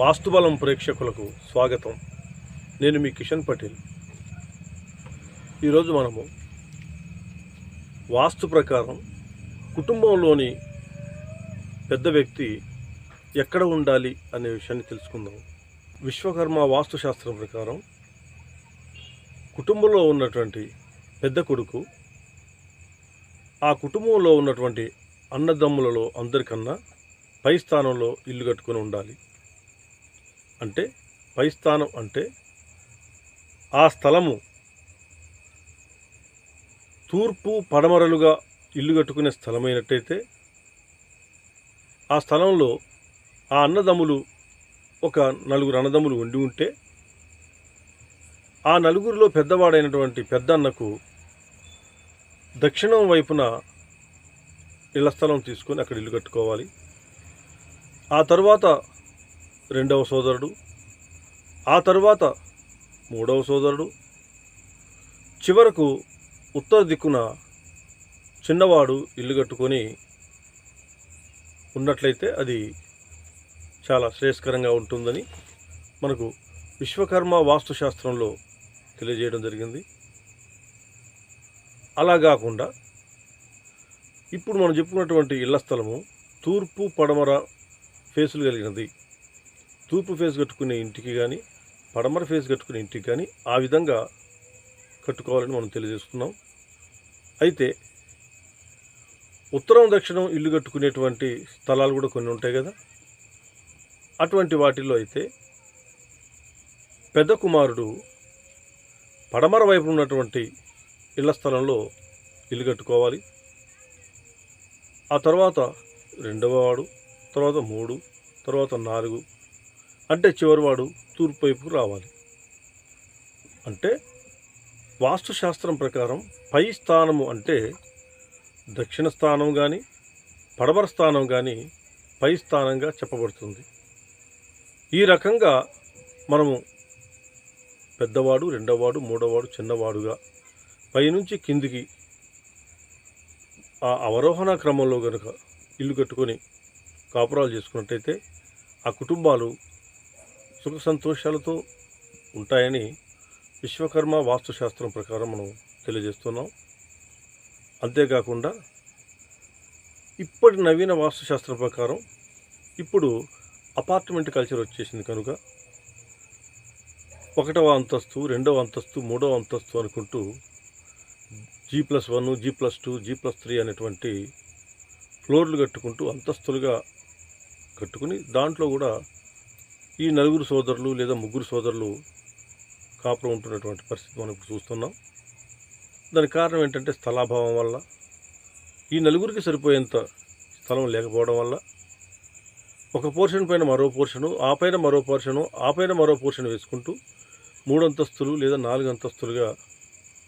వాస్తుబలం ప్రేక్షకులకు స్వాగతం. నేను మీ కిషన్ పటేల్. ఈరోజు మనము వాస్తు ప్రకారం కుటుంబంలోని పెద్ద వ్యక్తి ఎక్కడ ఉండాలి అనే విషయాన్ని తెలుసుకుందాం. విశ్వకర్మ వాస్తుశాస్త్రం ప్రకారం కుటుంబంలో ఉన్నటువంటి పెద్ద కొడుకు ఆ కుటుంబంలో ఉన్నటువంటి అన్నదమ్ములలో అందరికన్నా పై స్థానంలో ఇల్లు కట్టుకొని ఉండాలి. అంటే పై స్థానం అంటే ఆ స్థలము తూర్పు పడమరలుగా ఇల్లు కట్టుకునే స్థలమైనట్టయితే ఆ స్థలంలో ఆ అన్నదమ్ములు ఒక నలుగురు అన్నదమ్ములు ఉండి ఉంటే ఆ నలుగురిలో పెద్దవాడైనటువంటి పెద్దన్నకు దక్షిణం వైపున ఇళ్ళ స్థలం తీసుకొని అక్కడ ఇల్లు కట్టుకోవాలి. ఆ తర్వాత రెండవ సోదరుడు. ఆ తర్వాత మూడవ సోదరుడు. చివరకు ఉత్తర దిక్కున చిన్నవాడు ఇల్లు కట్టుకొని ఉన్నట్లయితే అది చాలా శ్రేయస్కరంగా ఉంటుందని మనకు విశ్వకర్మ వాస్తుశాస్త్రంలో తెలియజేయడం జరిగింది. అలా కాకుండా ఇప్పుడు మనం చెప్పుకున్నటువంటి ఇళ్ళ స్థలము తూర్పు పడమర ఫేసులు కలిగినది. తూర్పు ఫేస్ కట్టుకునే ఇంటికి కానీ పడమర ఫేస్ కట్టుకునే ఇంటికి కానీ ఆ విధంగా కట్టుకోవాలని మనం తెలియజేస్తున్నాం. అయితే ఉత్తరం దక్షిణం ఇల్లు కట్టుకునేటువంటి స్థలాలు కూడా కొన్ని ఉంటాయి కదా. అటువంటి వాటిల్లో అయితే పెద్ద కుమారుడు పడమర వైపు ఉన్నటువంటి ఇళ్ళ స్థలంలో ఇల్లు కట్టుకోవాలి. ఆ తర్వాత రెండవ వాడు తర్వాత మూడు తర్వాత నాలుగు అంటే చివరివాడు తూర్పు వైపుకు రావాలి. అంటే వాస్తుశాస్త్రం ప్రకారం పై స్థానము అంటే దక్షిణ స్థానం కానీ పడమర స్థానం కానీ పై స్థానంగా చెప్పబడుతుంది. ఈ రకంగా మనము పెద్దవాడు రెండవవాడు మూడవవాడు చిన్నవాడుగా పైనుంచి కిందికి ఆ అవరోహణ క్రమంలో కనుక ఇల్లు కట్టుకొని కాపురాలు చేసుకున్నట్టయితే ఆ కుటుంబాలు సుఖ సంతోషాలతో ఉంటాయని విశ్వకర్మ వాస్తుశాస్త్రం ప్రకారం మనం తెలియజేస్తున్నాం. అంతేకాకుండా ఇప్పటి నవీన వాస్తుశాస్త్రం ప్రకారం ఇప్పుడు అపార్ట్మెంట్ కల్చర్ వచ్చేసింది కనుక ఒకటవ అంతస్తు రెండవ అంతస్తు మూడవ అంతస్తు అనుకుంటూ G plus one G plus two G plus three అనేటువంటి ఫ్లోర్లు కట్టుకుంటూ అంతస్తులుగా కట్టుకుని దాంట్లో కూడా ఈ నలుగురు సోదరులు లేదా ముగ్గురు సోదరులు కాపురం ఉంటున్నటువంటి పరిస్థితి మనం ఇప్పుడు చూస్తున్నాం. దానికి కారణం ఏంటంటే స్థలాభావం వల్ల ఈ నలుగురికి సరిపోయేంత స్థలం లేకపోవడం వల్ల ఒక పోర్షన్ పైన మరో పోర్షను ఆ పైన మరో పోర్షను ఆ పైన మరో పోర్షన్ వేసుకుంటూ మూడు అంతస్తులు లేదా నాలుగు అంతస్తులుగా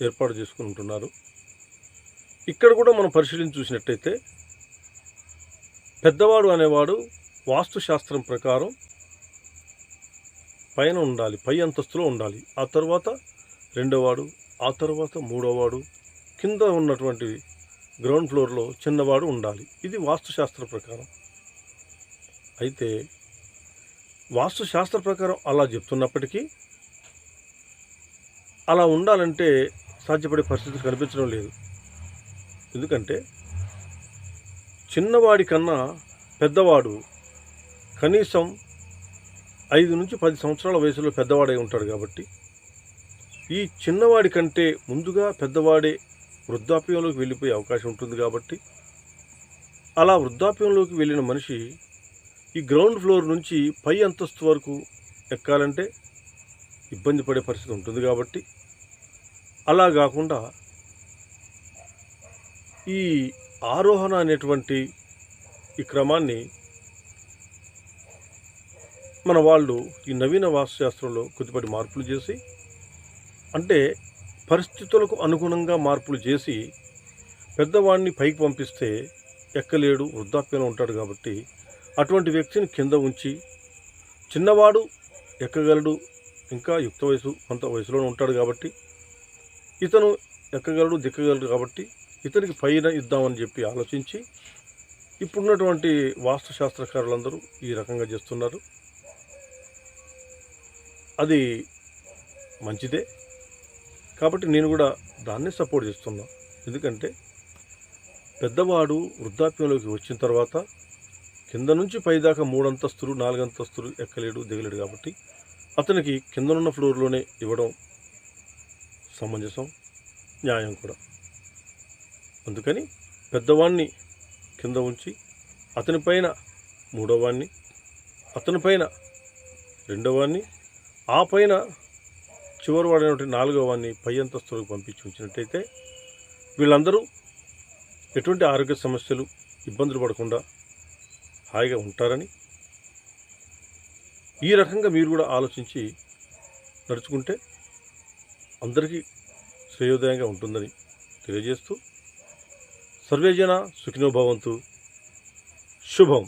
ఏర్పాటు చేసుకుని ఉంటున్నారు. ఇక్కడ కూడా మనం పరిశీలించి చూసినట్టయితే పెద్దవాడు అనేవాడు వాస్తుశాస్త్రం ప్రకారం పైన ఉండాలి పై అంతస్తులో ఉండాలి. ఆ తర్వాత రెండోవాడు ఆ తర్వాత మూడోవాడు కింద ఉన్నటువంటి గ్రౌండ్ ఫ్లోర్లో చిన్నవాడు ఉండాలి. ఇది వాస్తుశాస్త్ర ప్రకారం. అయితే వాస్తుశాస్త్ర ప్రకారం అలా చెప్తున్నప్పటికీ అలా ఉండాలంటే సాధ్యపడే పరిస్థితి కనిపించడం లేదు. ఎందుకంటే చిన్నవాడి కన్నా పెద్దవాడు కనీసం ఐదు నుంచి పది సంవత్సరాల వయసులో పెద్దవాడై ఉంటాడు కాబట్టి ఈ చిన్నవాడి కంటే ముందుగా పెద్దవాడే వృద్ధాప్యంలోకి వెళ్ళిపోయే అవకాశం ఉంటుంది కాబట్టి అలా వృద్ధాప్యంలోకి వెళ్ళిన మనిషి ఈ గ్రౌండ్ ఫ్లోర్ నుంచి పై అంతస్తు వరకు ఎక్కాలంటే ఇబ్బంది పడే పరిస్థితి ఉంటుంది కాబట్టి అలా కాకుండా ఈ ఆరోహణ అనేటువంటి ఈ క్రమాన్ని మన వాళ్ళు ఈ నవీన వాస్తుశాస్త్రంలో కొద్దిపాటి మార్పులు చేసి అంటే పరిస్థితులకు అనుగుణంగా మార్పులు చేసి పెద్దవాడిని పైకి పంపిస్తే ఎక్కలేడు వృద్ధాప్యంలో ఉంటాడు కాబట్టి అటువంటి వ్యక్తిని కింద ఉంచి చిన్నవాడు ఎక్కగలడు ఇంకా యుక్త వయసు కొంత వయసులోనే ఉంటాడు కాబట్టి ఇతను ఎక్కగలడు దిక్కగలడు కాబట్టి ఇతనికి పైన ఇద్దామని చెప్పి ఆలోచించి ఇప్పుడున్నటువంటి వాస్తుశాస్త్రకారులందరూ ఈ రకంగా చేస్తున్నారు. అది మంచిదే. కాబట్టి నేను కూడా దాన్నే సపోర్ట్ చేస్తున్నా. ఎందుకంటే పెద్దవాడు వృద్ధాప్యంలోకి వచ్చిన తర్వాత కింద నుంచి పైదాకా మూడు అంతస్తులు ఎక్కలేడు దిగలేడు కాబట్టి అతనికి కిందనున్న ఫ్లోర్లోనే ఇవ్వడం సమంజసం న్యాయం కూడా. అందుకని పెద్దవాణ్ణి కింద ఉంచి అతని పైన అతనిపైన అతని పైన ఆ పైన చివరి వాడైనటువంటి నాలుగో వాడిని పై అంతస్తులకు పంపించి ఉంచినట్టయితే వీళ్ళందరూ ఎటువంటి ఆరోగ్య సమస్యలు ఇబ్బందులు పడకుండా హాయిగా ఉంటారని ఈ రకంగా మీరు కూడా ఆలోచించి నడుచుకుంటే అందరికీ శ్రేయోదయంగా ఉంటుందని తెలియజేస్తూ సర్వేజన సుఖినోభవంతు శుభం.